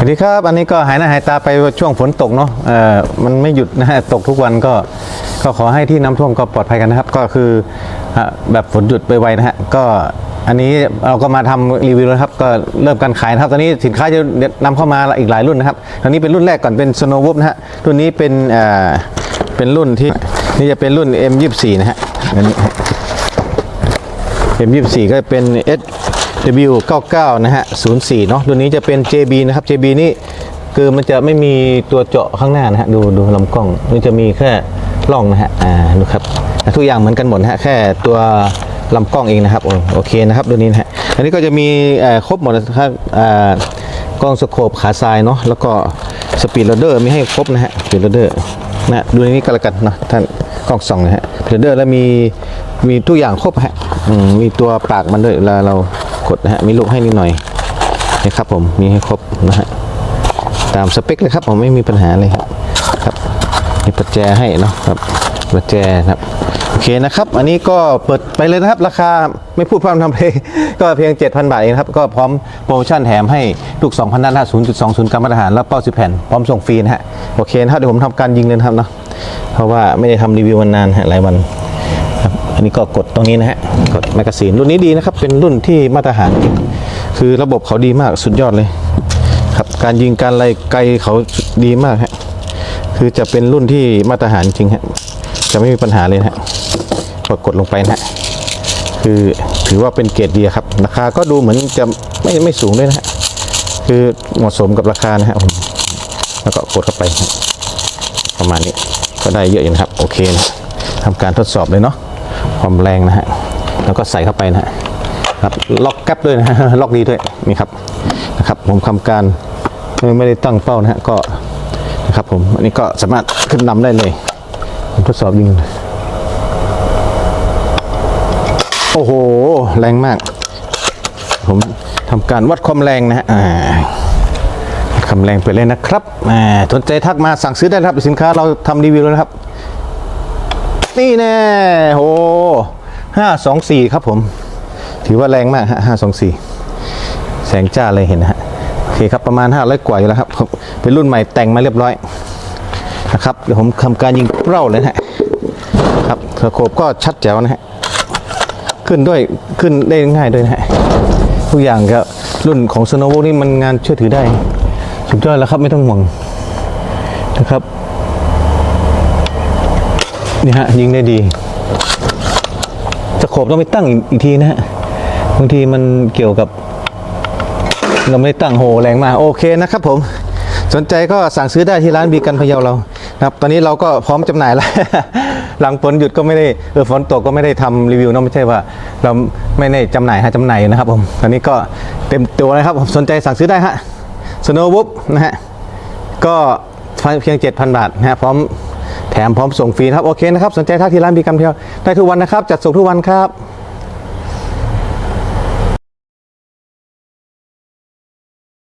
สวัสดีครับ อันนี้ก็หายหน้าหายตาไปช่วงฝนตกเนาะเอ่อมันไม่หยุดนะฮะตกทุกวันก็ก็ขอให้ที่น้ำท่วมก็ปลอดภัยกันนะครับ ก็คือแบบฝนหยุดไปไวนะฮะก็อันนี้เราก็มาทำรีวิวแล้วครับ ก็เริ่มการขายนะครับตอนนี้สินค้าจะนำเข้ามาอีกหลายรุ่นนะครับตอนนี้เป็นรุ่นแรกก่อนเป็น Snow Wolf นะฮะรุ่นนี้เป็นเอ่อเป็นรุ่นที่นี่จะเป็นรุ่น M24 นะฮะอันนี้ M24 ก็เป็น W99 นะฮะ04เนาะตัวนี้จะเป็น JB นะครับ JB นี่คือมันจะไม่มีตัวเจาะข้างหน้านะฮะดูดูลำกล้องมันจะมีแค่ร่องนะฮะอ่าดูครับทุกอย่างเหมือนกันหมดนะฮะแค่ตัวลำกล้องเองนะครับโอโอเคนะครับตัวนี้นะฮะอันนี้ก็จะมีครบหมดนะครับกล้องสโคปขาซ้ายเนาะแล้วก็สปีดโรเดอร์มีให้ครบนะฮะสปีดโรเดอร์นะดูในนี้ก็แล้วกันเนาะท่านกล้องส่องนะฮะสปีดโรเดอร์แล้วมีมีทุกอย่างครบฮะมมีตัวปากมันด้วยเวลาเรา กดนะฮะมีลูกให้นิดหน่อยนะครับผมมีให้ครบนะฮะตามสเปคเลยครับผมไม่มีปัญหาเลยครับครับมีประแจให้เนาะครับประแจครับโอเคนะครับ อันนี้ก็เปิดไปเลยนะครับ ราคาไม่พูดพร่ำทำเพลงก็เพียง 7,000 บาทเองครับ ก็พร้อมโปรโมชั่นแถมให้ลูก2,000ด้าหน้า0.20 กรัมมาตรฐานแล้วเป้า 10 แผ่น พร้อมส่งฟรีนะฮะ โอเคนะครับเดี๋ยวผมทำการยิงเลยครับเนาะเพราะว่าไม่ได้ทำรีวิวมานานหลายวัน อันนี้ก็กดตรงนี้นะฮะกดแมกกาซีนรุ่นนี้ดีนะครับ เป็นรุ่นที่มาตรฐาน คือระบบเขาดีมากสุดยอดเลยครับการยิงการไล่ไกลเขาดีมากฮะคือจะเป็นรุ่นที่มาตรฐานจริงฮะจะไม่มีปัญหาเลยฮะกดกดลงไปนะฮะคือถือว่าเป็นเกรดดีครับ ราคาก็ดูเหมือนจะไม่ไม่สูงด้วยนะฮะคือเหมาะสมกับราคานะฮะผมแล้วก็กดเข้าไป ประมาณนี้ก็ได้เยอะอยู่นะครับ โอเคนะทำการทดสอบเลยเนาะ ความแรงนะฮะแล้วก็ใส่เข้าไปนะฮะครับล็อกแก๊ปด้วยนะฮะล็อกดีด้วยนี่ครับนะครับ ผมทำการไม่ได้ตั้งเป้านะฮะก็นะครับผมอันนี้ก็สามารถขึ้นนำได้เลยผมทดสอบยิงโอ้โหแรงมาก ผมทำการวัดความแรงนะฮะอ่าคำแรงไปเลยนะครับสนใจทักมาสั่งซื้อได้ครับสินค้าเราทำรีวิวแล้วครับ นี่แน่โหห้าสองสี่ครับผม ถือว่าแรงมากฮะห้าสองสี่แสงจ้าเลยเห็นฮะโอเคครับประมาณห้าร้อยกว่าอยู่แล้วครับเป็นรุ่นใหม่แต่งมาเรียบร้อยนะครับเดี๋ยวผมทำการยิงเป้าเลยนะฮะครับสโคปก็ชัดแจ๋วนะฮะขึ้นด้วยขึ้นได้ง่ายด้วยนะฮะทุกอย่างก็รุ่นของ Snow Wolf นี่มันงานเชื่อถือได้สุดยอดแล้วครับไม่ต้องห่วงนะครับ นี่ฮะยิงได้ดีสโคบต้องไปตั้งอีกทีนะฮะบางทีมันเกี่ยวกับ เราไม่ได้ตั้งโหแรงมากโอเคนะครับผม สนใจก็สั่งซื้อได้ที่ร้านบีกันพะเยาเรานะครับตอนนี้เราก็พร้อมจำหน่ายแล้ว หลังฝนหยุดก็ไม่ได้เออฝนตกก็ไม่ได้ทำรีวิวเนอะไม่ใช่ว่า เราไม่ได้จำหน่ายฮะจำหน่ายนะครับผมตอนนี้ก็เต็มตัวนะครับผมสนใจสั่งซื้อได้ฮะสโนว์บุ๊นะฮะก็เพียง 7,000 บาทนะฮะพร้อม ถมพร้อมส่งฟรีนะครับโอเคนะครับสนใจทักที่ร้านบีกัมเที่ยวได้ทุกวันนะครับจัดส่งทุกวันครับ